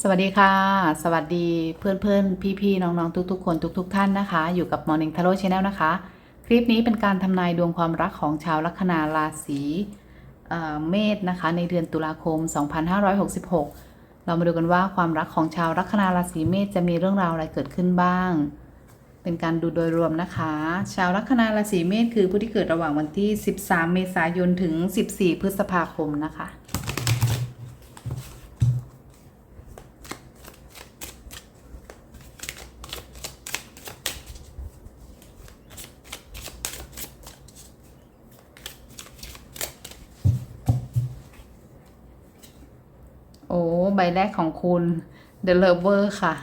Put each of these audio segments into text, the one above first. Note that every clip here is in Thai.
สวัสดีค่ะ สวัสดีเพื่อนเพื่อนพี่พี่ๆน้องๆ ทุกๆ คนทุก ๆ ท่านนะคะ อยู่กับ Morning Tarot Channel นะคะ คลิปนี้เป็นการทำนายดวงความรักของชาวลัคนาราศีเอ่อเมษนะคะ ในเดือนตุลาคม 2566 เรามาดูกันว่าความรักของชาวลัคนาราศีเมษจะมีเรื่องราวอะไรเกิดขึ้นบ้าง เป็นการดูโดยรวมนะคะ ชาวลัคนาราศีเมษคือผู้ที่เกิดระหว่างวันที่ 13 เมษายนถึง 14 พฤษภาคมนะคะ แรกของคุณ The Lover ค่ะ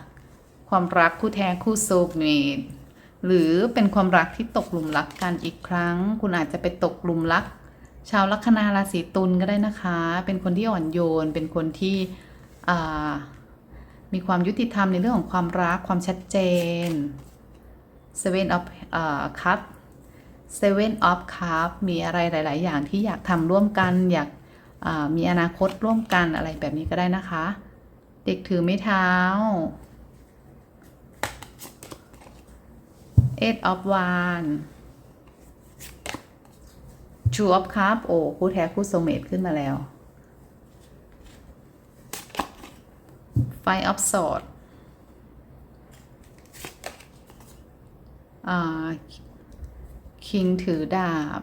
ความรักคู่แท้คู่โซลเมตหรือเป็นความรักที่ตกหลุมรักกันอีกครั้ง คุณอาจจะไปตกหลุมรัก ชาวลัคนาราศีตุลก็ได้นะคะ เป็นคนที่อ่อนโยน เป็นคนที่มีความยุติธรรมในเรื่องของความรักความชัดเจน Seven of อ่า Cup Seven of Cup มีอะไรหลาย ๆ อย่างที่อยากทำร่วมกันอยาก มีอนาคตร่วมกันอะไรแบบนี้ก็ได้นะคะ เด็กถือไม้เท้า Eight of Wands Two of Cup โอ้คู่แท้คู่โซเมตขึ้นมาแล้ว Five of Swords อ่า King ถือดาบ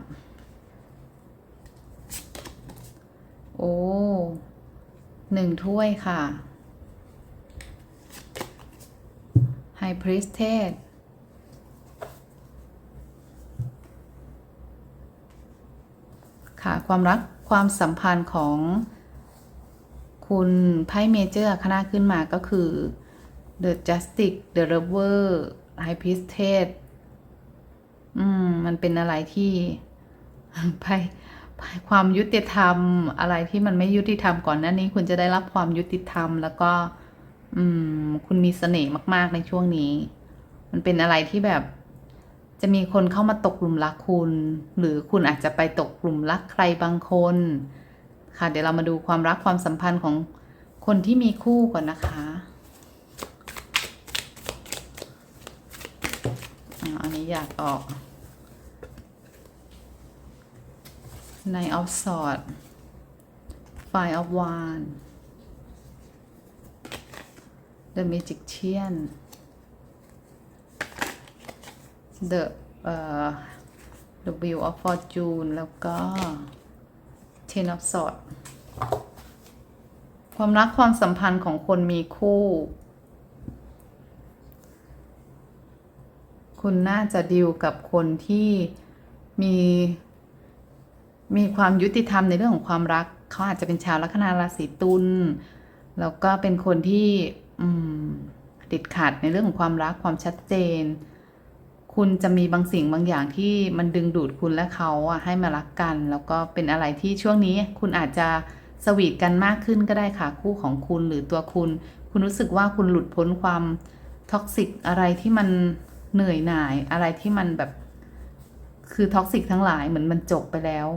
โอ้หนึ่งถ้วยค่ะไฮพริสเทสค่ะ ความรักความสัมพันธ์ของคุณไพ่เมเจอร์คณะขึ้นมาก็คือ The Justice The Lover High Priestess อืม มันเป็นอะไรที่ไพ่ ความยุติธรรมอะไรที่มันไม่ยุติธรรมก่อนหน้านี้ คุณจะได้รับความยุติธรรม แล้วก็ อืม คุณมีเสน่ห์มาก ๆ ในช่วงนี้ มันเป็นอะไรที่แบบ จะมีคนเข้ามาตกกลุ่มรักคุณ หรือคุณอาจจะไปตกกลุ่มรักใครบางคน ค่ะ เดี๋ยวเรามาดูความรักความสัมพันธ์ของคนที่มีคู่ก่อนนะคะอันนี้อยากออก Nine of Swords Five of Wands The Magician The เอ่อ The Wheel of Fortune แล้วก็ Ten of Swords ความรักความสัมพันธ์ของคนมีคู่ คุณน่าจะดีลกับคนที่มี มีความยุติธรรมในเรื่องของความรัก เขาอาจจะเป็นชาวลัคนาราศีตุลแล้วก็เป็นคนที่ติดขัดในเรื่องของความรักความชัดเจน คุณจะมีบางสิ่งบางอย่างที่มันดึงดูดคุณและเขาอะให้มารักกัน แล้วก็เป็นอะไรที่ช่วงนี้คุณอาจจะสวีทกันมากขึ้นก็ได้ค่ะคู่ของคุณหรือตัวคุณ คุณรู้สึกว่าคุณหลุดพ้นความท็อกซิกอะไรที่มันเหนื่อยหน่ายอะไรที่มันแบบ คือท็อกซิกทั้งหลายเหมือนมันจบไปแล้ว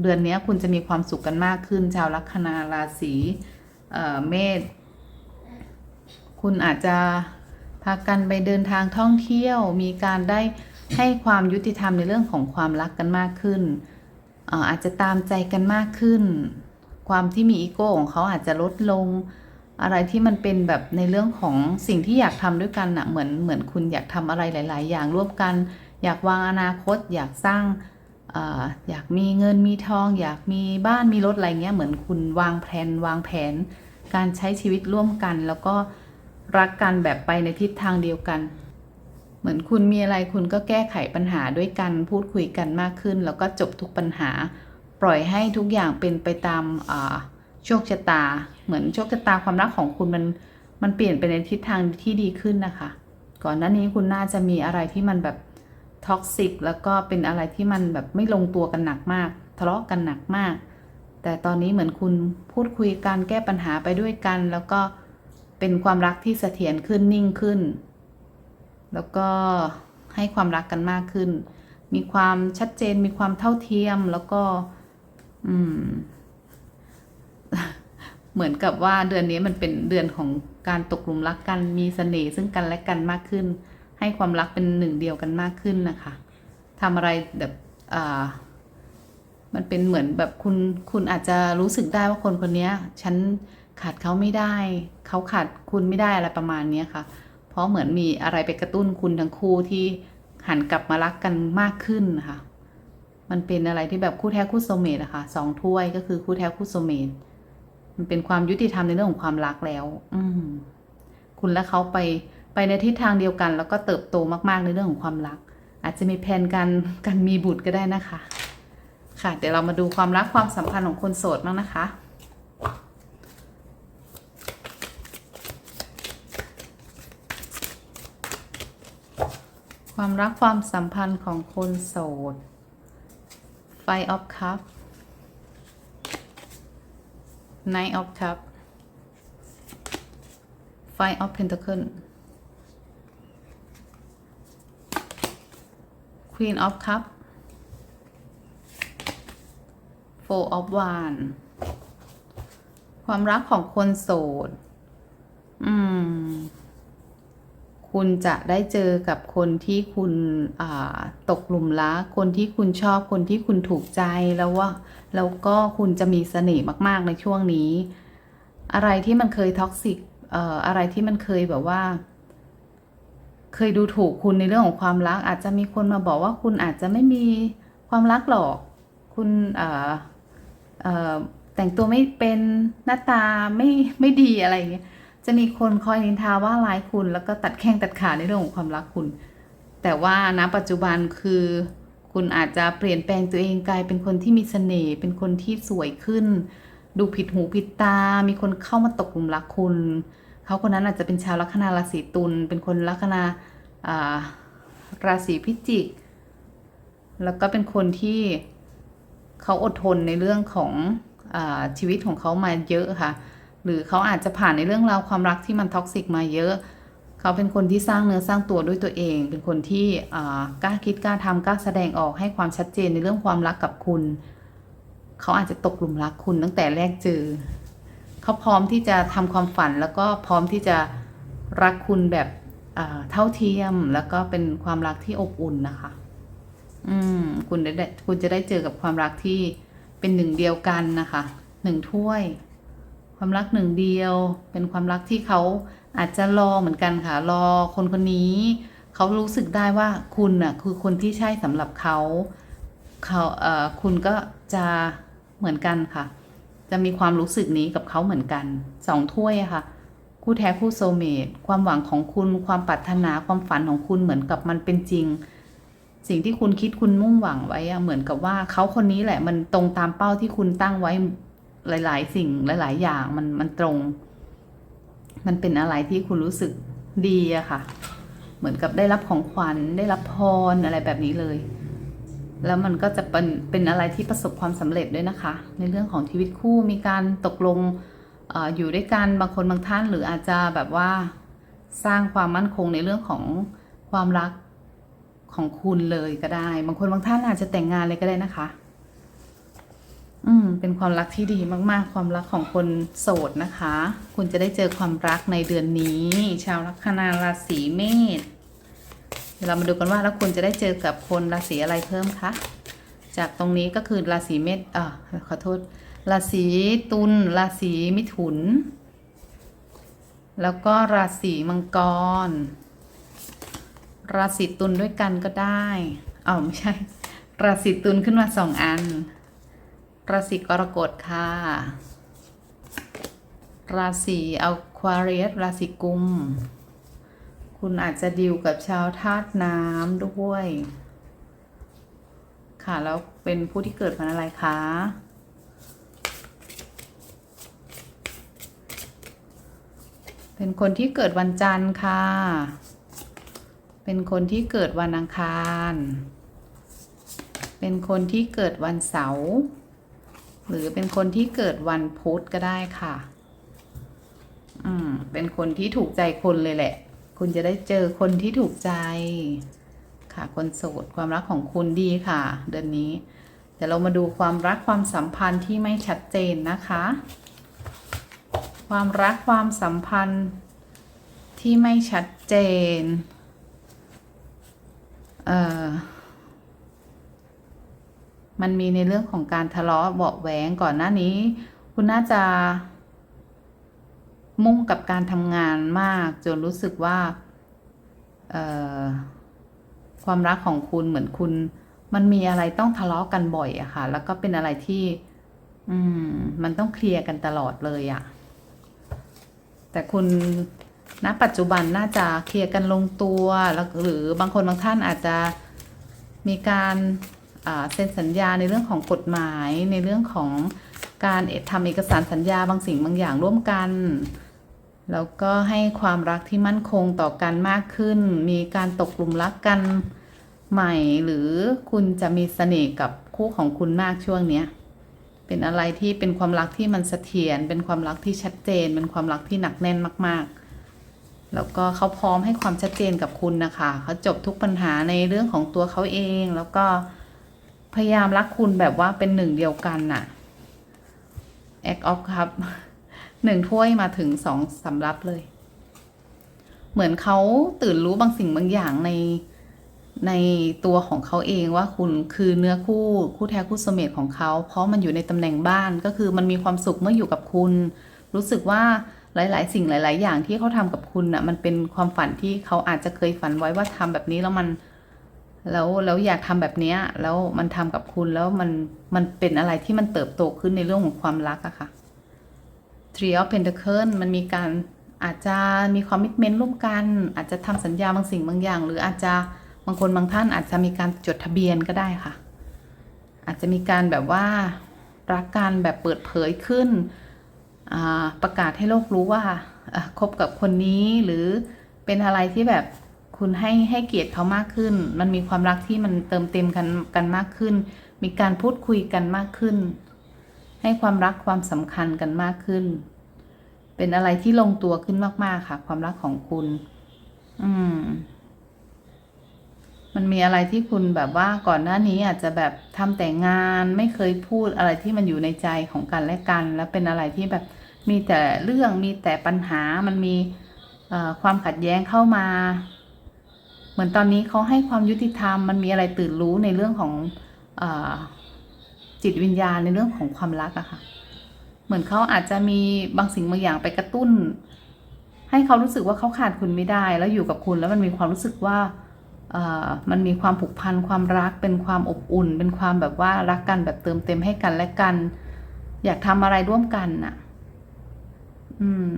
เดือนนี้คุณจะมีความสุขกันมากขึ้น ชาวลัคนาราศีเมษคุณอาจจะพากันไปเดินทางท่องเที่ยว มีการได้ให้ความยุติธรรมในเรื่องของความรักกันมากขึ้น อาจจะตามใจกันมากขึ้น ความที่มีอีโก้ของเขาอาจจะลดลง อะไรที่มันเป็นแบบในเรื่องของสิ่งที่อยากทำด้วยกันนะเหมือนเหมือนคุณอยากทำอะไรหลาย ๆ อย่างร่วมกัน อยากวางอนาคต อยากสร้าง อยากมีเงินมีทอง อยากมีบ้านมีรถอะไรเงี้ยเหมือนคุณวางแผนวางแผน การใช้ชีวิตร่วมกัน แล้วก็รักกันแบบไปในทิศทางเดียวกัน เหมือนคุณมีอะไรคุณก็แก้ไขปัญหาด้วยกันพูดคุยกันมากขึ้น แล้วก็จบทุกปัญหา ปล่อยให้ทุกอย่างเป็นไปตามโชคชะตา เหมือนโชคชะตาความรักของคุณมันมันเปลี่ยนไปในทิศทางที่ดีขึ้นนะคะ ก่อนหน้านี้คุณน่าจะมีอะไรที่มันแบบ ท็อกซิกแล้วก็เป็นอะไรที่มันแบบไม่ลงตัวกันหนักมาก ทะเลาะกันหนักมาก แต่ตอนนี้เหมือนคุณพูดคุยกันแก้ปัญหาไปด้วยกัน แล้วก็เป็นความรักที่เสถียรขึ้นนิ่งขึ้น แล้วก็ให้ความรักกันมากขึ้น มีความชัดเจนมีความเท่าเทียมแล้วก็อืมเหมือนกับว่าเดือนนี้มันเป็นเดือนของการตกหลุมรักกัน มีเสน่ห์ซึ่งกันและกันมากขึ้น ให้ความรักเป็นหนึ่งเดียวกันมากขึ้นนะคะทำอะไรแบบอ่ามันเป็นเหมือนแบบคุณคุณอาจจะรู้สึกได้ว่าคนคนนี้ฉันขาดเขาไม่ได้เขาขาดคุณไม่ได้อะไรประมาณนี้ค่ะ เพราะเหมือนมีอะไรไปกระตุ้นคุณทั้งคู่ที่หันกลับมารักกันมากขึ้นนะคะมันเป็นอะไรที่แบบคู่แท้คู่โซเมตอะค่ะสองถ้วยก็คือคู่แท้คู่โซเมตมันเป็นความยุติธรรมในเรื่องของความรักแล้ว อืคุณและเขาไป ไปในทิศทางเดียวกัน แล้วก็เติบโตมากๆในเรื่องของความรัก อาจจะมีแผนการการมีบุตรก็ได้นะคะ ค่ะ เดี๋ยวเรามาดูความรักความสัมพันธ์ของคนโสดบ้างนะคะความรักความสัมพันธ์ของคนโสด Five of Cup Knight of Cup Five of Pentacle Queen of Cup Four of Wands ความรักของคนโสด อืม คุณจะได้เจอกับคนที่คุณตกหลุมรัก คนที่คุณชอบ คนที่คุณถูกใจ แล้วว่า แล้วก็คุณจะมีเสน่ห์มาก ๆ ในช่วงนี้ อะไรที่มันเคยท็อกซิกเอ่ออะไรที่มันเคยแบบว่า เคยดูถูกคุณในเรื่องของความรัก อาจจะมีคนมาบอกว่าคุณอาจจะไม่มีความรักหรอก คุณเอ่อเอ่อแต่งตัวไม่เป็นหน้าตาไม่ไม่ดีอะไรอย่างเงี้ยจะมีคนคอยนินทาว่าร้ายคุณ แล้วก็ตัดแข้งตัดขาในเรื่องของความรักคุณ แต่ว่าณปัจจุบันคือคุณอาจจะเปลี่ยนแปลงตัวเองกลายเป็นคนที่มีเสน่ห์เป็นคนที่สวยขึ้น ดูผิดหูผิดตา มีคนเข้ามาตกหลุมรักคุณ เขาคนนั้นอาจจะเป็นชาวลัคนาราศีตุลเป็นคนลัคนาราศีพิจิก แล้วก็เป็นคนที่เขาอดทนในเรื่องของอชีวิตของเขามาเยอะค่ะ หรือเขาอาจจะผ่านในเรื่องราวความรักที่มันท็อกซิกมาเยอะ เขาเป็นคนที่สร้างเนื้อสร้างตัวด้วยตัวเอง เป็นคนที่กล้าคิดกล้าทำกล้าแสดงออกให้ความชัดเจนในเรื่องความรักกับคุณ เขาอาจจะตกหลุมรักคุณตั้งแต่แรกเจอ เขาพร้อมที่จะทำความฝันแล้วก็พร้อมที่จะรักคุณแบบเท่าเทียมแล้วก็เป็นความรักที่อบอุ่นนะคะ อืม คุณได้ได้คุณจะได้เจอกับความรักที่เป็นหนึ่งเดียวกันนะคะ หนึ่งถ้วย ความรักหนึ่งเดียว เป็นความรักที่เขาอาจจะรอเหมือนกันค่ะ รอคนคนนี้เขารู้สึกได้ว่าคุณน่ะคือคนที่ใช่สำหรับเขาเขาเอ่อคุณก็จะเหมือนกันค่ะ จะมีความรู้สึกนี้กับเขาเหมือนกันสองถ้วยอะค่ะ คู่แท้คู่โซเมตความหวังของคุณความปรารถนาความฝันของคุณเหมือนกับมันเป็นจริง สิ่งที่คุณคิดคุณมุ่งหวังไว้เหมือนกับว่าเขาคนนี้แหละ มันตรงตามเป้าที่คุณตั้งไว้หลาย ๆ สิ่งหลาย ๆ อย่างมันมันตรง มันเป็นอะไรที่คุณรู้สึกดีอะค่ะ เหมือนกับได้รับของขวัญได้รับพรอะไรแบบนี้เลย แล้วมันก็จะเป็นเป็นอะไรที่ประสบความสำเร็จด้วยนะคะ ในเรื่องของชีวิตคู่มีการตกลงออยู่ด้วยกันบางคนบางท่าน หรืออาจจะแบบว่าสร้างความมั่นคงในเรื่องของความรักของคุณเลยก็ได้ บางคนบางท่านอาจจะแต่งงานเลยก็ได้นะคะ อืม เป็นความรักที่ดีมาก ๆ ความรักของคนโสดนะคะ คุณจะได้เจอความรักในเดือนนี้ ชาวลัคนาราศีเมษ ดี๋ยวเรามาดูกันว่าแล้วคุณจะได้เจอกับคนราศีอะไรเพิ่มคะ จากตรงนี้ก็คือราศีเมษอ่าขอโทษ ราศีตุล ราศีมิถุน แล้วก็ราศีมังกร ราศีตุลด้วยกันก็ได้อ้าวไม่ใช่ ราศีตุลขึ้นมาสองอัน ราศีกรกฎค่ะ ราศีอัควาเรียส ราศีกุม คุณอาจจะดิวกับชาวธาตุน้ำด้วย ค่ะ แล้วเป็นผู้ที่เกิดวันอะไรคะเป็นคนที่เกิดวันจันทร์ค่ะ เป็นคนที่เกิดวันอังคาร เป็นคนที่เกิดวันเสาร์ หรือเป็นคนที่เกิดวันพุธก็ได้ค่ะ อืม เป็นคนที่ถูกใจคนเลยแหละ คุณจะได้เจอคนที่ถูกใจ ค่ะ คนโสดความรักของคุณดีค่ะ เดือนนี้เดี๋ยวเรามาดูความรักความสัมพันธ์ที่ไม่ชัดเจนนะคะ ความรักความสัมพันธ์ที่ไม่ชัดเจน เอ่อ มันมีในเรื่องของการทะเลาะเบาแหวงก่อนหน้านี้ คุณน่าจะ มุ่งกับการทำงานมากจนรู้สึกว่าความรักของคุณเหมือนคุณ มันมีอะไรต้องทะเลาะกันบ่อยอะค่ะ แล้วก็เป็นอะไรที่ อืม มันต้องเคลียร์กันตลอดเลยอะแต่คุณณปัจจุบันน่าจะเคลียร์กันลงตัวแล้วหรือบางคนบางท่านอาจจะมีการเซ็นสัญญาในเรื่องของกฎหมายในเรื่องของการเอ่อทำเอกสารสัญญาบางสิ่งบางอย่างร่วมกัน แล้วก็ให้ความรักที่มั่นคงต่อกันมากขึ้น มีการตกหลุมรักกันใหม่หรือคุณจะมีเสน่ห์กับคู่ของคุณมากช่วงเนี้ยเป็นอะไรที่เป็นความรักที่มันเสถียรเป็นความรักที่ชัดเจน เป็นความรักที่หนักแน่นมาก ๆ แล้วก็เขาพร้อมให้ความชัดเจนกับคุณนะคะเขาจบทุกปัญหาในเรื่องของตัวเขาเอง แล้วก็พยายามรักคุณแบบว่าเป็นหนึ่งเดียวกันน่ะ act of ครับ หนึ่งถ้วยมาถึงสองสำรับเลย เหมือนเขาตื่นรู้บางสิ่งบางอย่างในในตัวของเขาเองว่าคุณคือเนื้อคู่คู่แท้คู่สมเมตของเขา เพราะมันอยู่ในตำแหน่งบ้านก็คือมันมีความสุขเมื่ออยู่กับคุณ รู้สึกว่าหลาย ๆ สิ่งหลาย ๆ อย่างที่เขาทำกับคุณน่ะมันเป็นความฝันที่เขาอาจจะเคยฝันไว้ว่าทำแบบนี้แล้วมันแล้วแล้วอยากทำแบบเนี้ยแล้วมันทำกับคุณแล้วมันมันเป็นอะไรที่มันเติบโตขึ้นในเรื่องของความรักอะค่ะ Three of Pentacles มันมีการอาจจะมีความมิตเมนต์ร่วมกัน อาจจะทำสัญญาบางสิ่งบางอย่าง หรืออาจจะบางคนบางท่านอาจจะมีการจดทะเบียนก็ได้ค่ะ อาจจะมีการแบบว่ารักกันแบบเปิดเผยขึ้น ประกาศให้โลกรู้ว่าคบกับคนนี้หรือเป็นอะไรที่แบบคุณให้ให้เกียรติเขามากขึ้น มันมีความรักที่มันเติมเต็มกันกันมากขึ้น มีการพูดคุยกันมากขึ้น ให้ความรักความสำคัญกันมากขึ้น เป็นอะไรที่ลงตัวขึ้นมาก ๆ ค่ะ ความรักของคุณ อืม มันมีอะไรที่คุณแบบว่าก่อนหน้านี้อาจจะแบบทำแต่งานไม่เคยพูดอะไรที่มันอยู่ในใจของกันและกัน แล้วเป็นอะไรที่แบบมีแต่เรื่องมีแต่ปัญหามันมีความขัดแย้งเข้ามา เหมือนตอนนี้เขาให้ความยุติธรรม มันมีอะไรตื่นรู้ในเรื่องของอ จิตวิญญาณในเรื่องของความรักอะค่ะ เหมือนเขาอาจจะมีบางสิ่งบางอย่างไปกระตุ้น ให้เขารู้สึกว่าเขาขาดคุณไม่ได้ แล้วอยู่กับคุณแล้วมันมีความรู้สึกว่าเออมันมีความผูกพันความรัก เป็นความอบอุ่น เป็นความแบบว่ารักกันแบบเติมเต็มให้กันและกัน อยากทำอะไรร่วมกันน่ะ อืม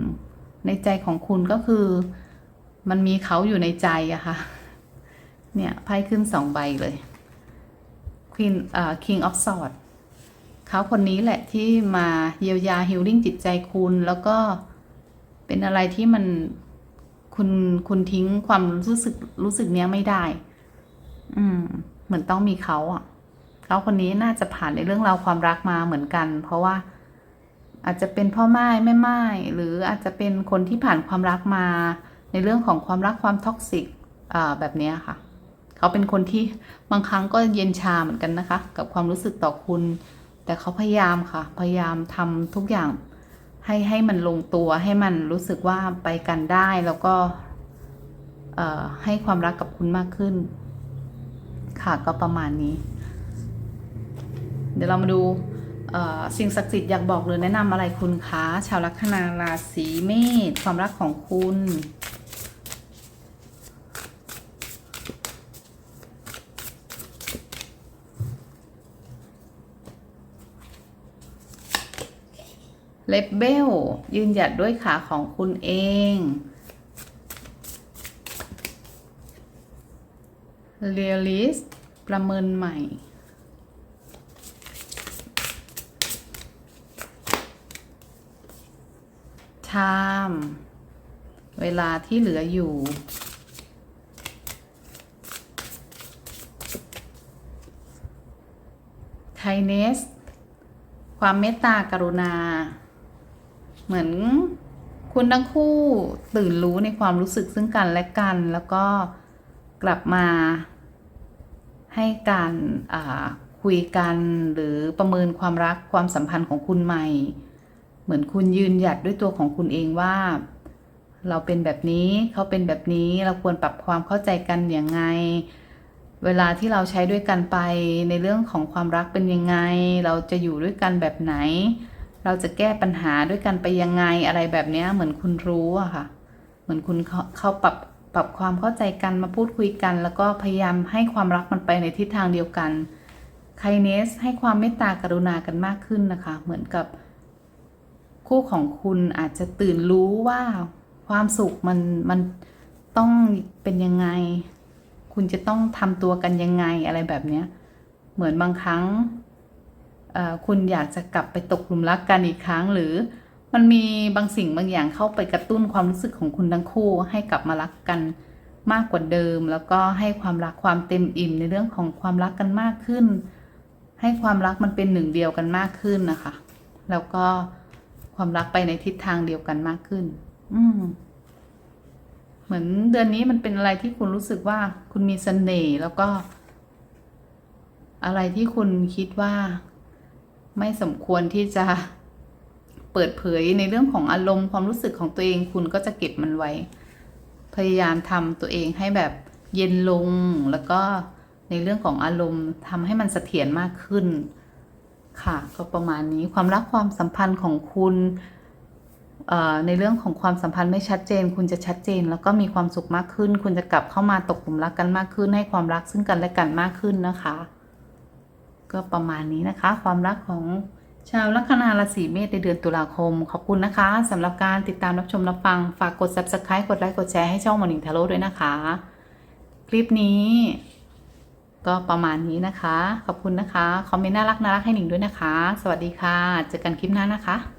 ในใจของคุณก็คือ มันมีเขาอยู่ในใจอะค่ะ เนี่ยไพ่ขึ้นสองใบเลย Queen เอ่อ King of Swords เขาคนนี้แหละที่มาเยียวยาฮิลลิ่งจิตใจคุณแล้วก็เป็นอะไรที่มันคุณคุณทิ้งความรู้สึกรู้สึกเนี้ยไม่ได้ อืม เหมือนต้องมีเขาอะเขาคนนี้น่าจะผ่านในเรื่องราวความรักมาเหมือนกัน เพราะว่าอาจจะเป็นพ่อไม้แม่ไม้หรืออาจจะเป็นคนที่ผ่านความรักมา ในเรื่องของความรักความท็อกซิกอ่าแบบนี้ค่ะ เขาเป็นคนที่บางครั้งก็เย็นชาเหมือนกันนะคะ กับความรู้สึกต่อคุณ แต่เขาพยายามค่ะ พยายามทำทุกอย่างให้ให้มันลงตัวให้มันรู้สึกว่าไปกันได้แล้วก็ให้ความรักกับคุณมากขึ้น ค่ะก็ประมาณนี้ เดี๋ยวเรามาดูสิ่งศักดิ์สิทธิ์อยากบอกหรือแนะนำอะไรคุณคะชาวลัคนาราศีเมษความรักของคุณ เลเบลยืนหยัดด้วยขาของคุณเอง เรียลิสประเมินใหม่ไทม์เวลาที่เหลืออยู่ไคเนส ความเมตตากรุณา เหมือนคุณทั้งคู่ตื่นรู้ในความรู้สึกซึ่งกันและกัน แล้วก็กลับมาให้การคุยกันหรือประเมินความรักความสัมพันธ์ของคุณใหม่ เหมือนคุณยืนหยัดด้วยตัวของคุณเองว่า เราเป็นแบบนี้เขาเป็นแบบนี้เราควรปรับความเข้าใจกันอย่างไง เวลาที่เราใช้ด้วยกันไปในเรื่องของความรักเป็นยังไง เราจะอยู่ด้วยกันแบบไหน เราจะแก้ปัญหาด้วยกันไปยังไงอะไรแบบนี้เหมือนคุณรู้อะค่ะ เหมือนคุณเขาเขาปรับปรับความเข้าใจกันมาพูดคุยกัน แล้วก็พยายามให้ความรักมันไปในทิศทางเดียวกันไคเนสให้ความเมตตากรุณากันมากขึ้นนะคะ เหมือนกับ คู่ของคุณอาจจะตื่นรู้ว่าความสุขมันมันต้องเป็นยังไง คุณจะต้องทำตัวกันยังไงอะไรแบบเนี้ย เหมือนบางครั้ง คุณอยากจะกลับไปตกหลุมรักกันอีกครั้ง หรือมันมีบางสิ่งบางอย่างเข้าไปกระตุ้นความรู้สึกของคุณทั้งคู่ให้กลับมารักกันมากกว่าเดิม แล้วก็ให้ความรักความเต็มอิ่มในเรื่องของความรักกันมากขึ้น ให้ความรักมันเป็นหนึ่งเดียวกันมากขึ้นนะคะ แล้วก็ความรักไปในทิศทางเดียวกันมากขึ้น อืมเหมือนเดือนนี้มันเป็นอะไรที่คุณรู้สึกว่าคุณมีเสน่ห์แล้วก็ อะไรที่คุณคิดว่า ไม่สมควรที่จะเปิดเผยในเรื่องของอารมณ์ความรู้สึกของตัวเองคุณก็จะเก็บมันไว้ พยายามทำตัวเองให้แบบเย็นลงแล้วก็ในเรื่องของอารมณ์ทำให้มันเสถียรมากขึ้น ค่ะก็ประมาณนี้ความรักความสัมพันธ์ของคุณในเรื่องของความสัมพันธ์ไม่ชัดเจน คุณจะชัดเจน แล้วก็มีความสุขมากขึ้น คุณจะกลับเข้ามาตกหลุมรักกันมากขึ้น ให้ความรักซึ่งกันและกันมากขึ้นนะคะ ก็ประมาณนี้นะคะ ความรักของชาวลัคนาราศีเมษในเดือนตุลาคม ขอบคุณนะคะสำหรับการติดตามรับชมรับฟัง ฝากกด subscribe กดไลค์กดแชร์ให้ช่องมอนิงทาโร่ด้วยนะคะ คลิปนี้ก็ประมาณนี้นะคะ ขอบคุณนะคะ คอมเมนต์น่ารักน่ารักให้หนิงด้วยนะคะ สวัสดีค่ะ เจอกันคลิปหน้านะคะ